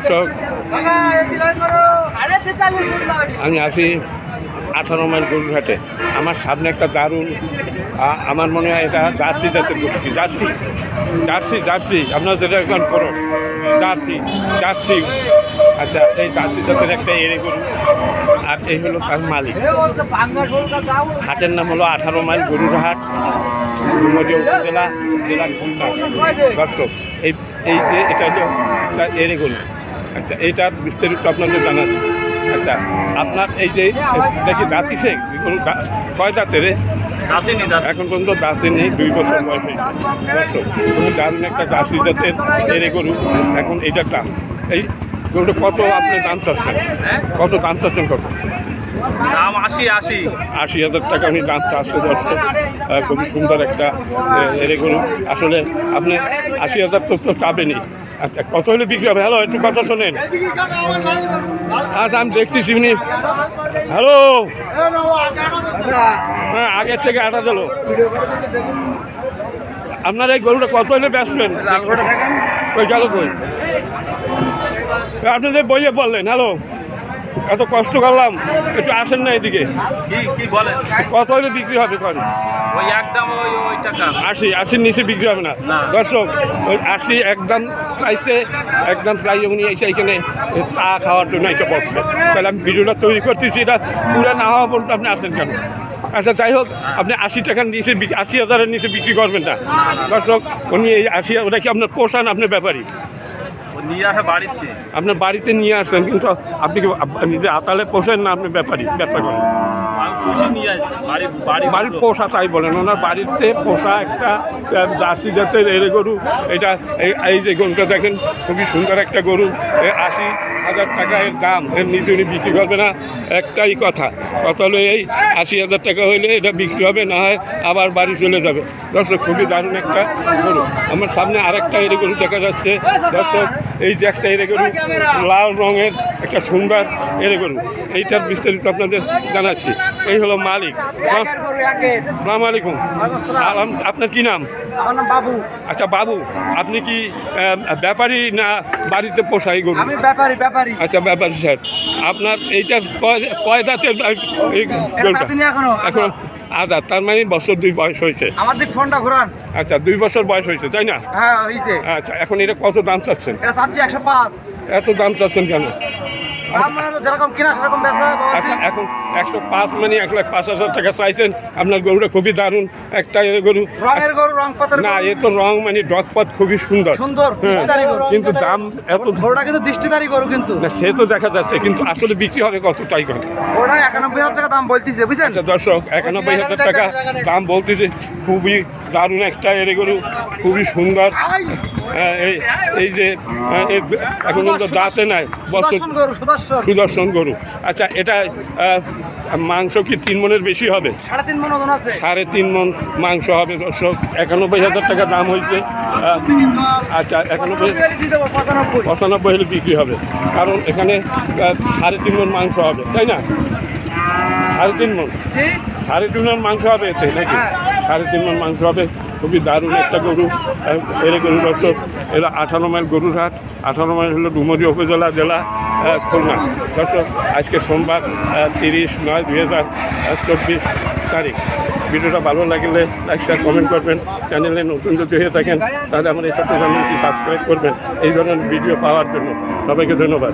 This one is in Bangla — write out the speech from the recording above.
দর্শক, আমি আছি আঠারো মাইল গরুরহাটে আমার সামনে একটা দারুণ আমার মনে হয় এটা জার্সি জাতের গরু জার্সি জার্সি জার্সি, আপনার যেটা এখন করো জার্সি জার্সি। আচ্ছা এই জার্সি জাতের একটা এড়ে গরু। আর এই হলো তার মালিক। হাটের নাম হলো আঠারো মাইল গরুর হাট ডুমুরিয়া উপজেলা, জেলা দর্শক, এই এই যে এটা হলো এড়ে গরু। আচ্ছা এইটার বিস্তারিত আপনাদের জানাচ্ছি। আচ্ছা আপনার এই যে দেখি দাঁতিছে গরু দা- কয় দাঁতের রে? এখন পর্যন্ত দাঁতে নেই দুই বছর বয়স হয়েছে। দারুণ একটা জার্সি জাতের এড়ে গরু এখন এইটার দাম। এই গরুটা কত আপনি দাম চাচ্ছেন? হ্যাঁ? কত দাম চাচ্ছেন কত? দাম আশি আশি। আশি হাজার টাকা আমি দাম চারশো দর্শক আহ, খুবই সুন্দর একটা এরে গরু। আসলে আপনি আশি হাজার তো তো চাবেনি আচ্ছা কত হলে বিক্রি হবে? হ্যালো একটু কথা শোনেন। আচ্ছা আমি দেখতেছি উনি হ্যালো হ্যাঁ আগের থেকে আটা দিল। আপনার এই গরুটা কত হলে বেসবেন ওই গেল কই আপনাদের বইয়ে বললেন হ্যালো এত কষ্ট করলাম একটু আসেন না এদিকে। কত হলে বিক্রি হবে কন? ওই একদম ওই ওই টাকা। আশি আশির নিচে বিক্রি হবে না। দর্শক ওই আশি একদম চাইছে একদম প্রায় উনি এসে এখানে চা খাওয়ার জন্য এসে বসছে। তাহলে আমি ভিডিওটা তৈরি করতেছি এটা পুরো না হওয়া পর্যন্ত আপনি আসেন কেন? আচ্ছা যাই হোক আপনি আশি টাকার নিচে আশি হাজারের নিচে বিক্রি করবেন না। দর্শক উনি এই আশি ওটা কি আপনার পোষান আপনার ব্যাপারী? ও নিয়ে আসা বাড়িতে? আপনার বাড়িতে নিয়ে আসেন কিন্তু আপনি কি নিজে আতালে পোষেন না আপনি ব্যাপারী ব্যাপার করেন নিয়ে বাড়ি বাড়ি বাড়ির পোষা তাই বলেন ওনার বাড়িতে পোষা একটা জার্সি জাতের এর গরু এটা এই যে গরুটা দেখেন খুবই সুন্দর একটা গরু আশি হাজার টাকা এর দাম। এর নিচে উনি বিক্রি করবে না। একটাই কথা। কথা হলো এই আশি হাজার টাকা হইলে এটা বিক্রি হবে না হয় আবার বাড়ি চলে যাবে। দর্শক খুবই দারুণ একটা গরু। আমার সামনে আরেকটা এরে গরু দেখা যাচ্ছে। দর্শক এই যে একটা এরে গরু লাল রঙের একটা সুন্দর এরে গরু। এইটার বিস্তারিত আপনাদের জানাচ্ছি। এই হলো মালিক। সালাম। আলাইকুম। আপনার কি নাম? বাবু। আচ্ছা বাবু আপনি কি ব্যাপারী না বাড়িতে পোষাই গরু? আমি ব্যাপারী ব্যাপারী আচ্ছা ব্যাপারী স্যার আপনার এইটা কয়- দাঁতের দাঁতিনি এখনও। এখন আদা তার মানে বছর দুই বয়স হয়েছে। আমাদের ফোনটা ঘোরান। আচ্ছা দুই বছর বয়স হয়েছে তাই না? হ্যাঁ হয়েছে। আচ্ছা এখন এটা কত দাম চাচ্ছেন? এটা চাচ্ছি একশো পাঁচ। এত দাম চাচ্ছেন কেন? দাম যেরকম কিনা সেরকম বেচা আচ্ছা এখন একশো পাঁচ মানে এক লাখ পাঁচ হাজার টাকা চাইছেন। আপনার গরুটা খুবই দারুণ একটা গরু। রঙের গরু রং পাতার না এ তো রং মানে ডকপথ খুবই সুন্দর। সুন্দর হ্যাঁ, কিন্তু দাম এত গরুটা কিন্তু দৃষ্টিদারি গরু কিন্তু। না সে তো দেখা যাচ্ছে কিন্তু আসলে বিক্রি হবে কত তাই ওটা একানব্বই হাজার টাকা দাম বলতেছে বুঝছেন? আচ্ছা দর্শক একানব্বই হাজার টাকা দাম বলতেছে। খুবই দারুণ একটা এরে গরু খুবই সুন্দর। এই এই যে হ্যাঁ, এখন পর্যন্ত দাঁতে নাই সুদর্শন গরু আচ্ছা এটা মাংস কি তিন মনের বেশি হবে? সাড়ে তিন মন মাংস হবে দর্শক। একানব্বই হাজার টাকা দাম হয়েছে। আচ্ছা একানব্বই পঁচানব্বই হলে বিক্রি হবে। কারণ এখানে সাড়ে তিন মন মাংস হবে তাই না? সাড়ে তিন মন। সাড়ে তিন মন মাংস হবে এতে নাকি? হ্যাঁ। সাড়ে তিন মন মাংস হবে। খুবই দারুণ একটা গরু। এর গরু দর্শক এরা আঠারো মাইল গরুর হাট। আঠারো মাইল হলো ডুমুরি উপজেলা জেলা খুলনা। দর্শক, আজকে সোমবার তিরিশ নয় দুই হাজার চব্বিশ তারিখ। ভিডিওটা ভালো লাগলে লাইক শেয়ার কমেন্ট করবেন। চ্যানেলে নতুন যদি হয়ে থাকেন, তাহলে আমার এই ছোট্ট চ্যানেলটি সাবস্ক্রাইব করবেন। এই ধরনের ভিডিও পাওয়ার জন্য সবাইকে ধন্যবাদ।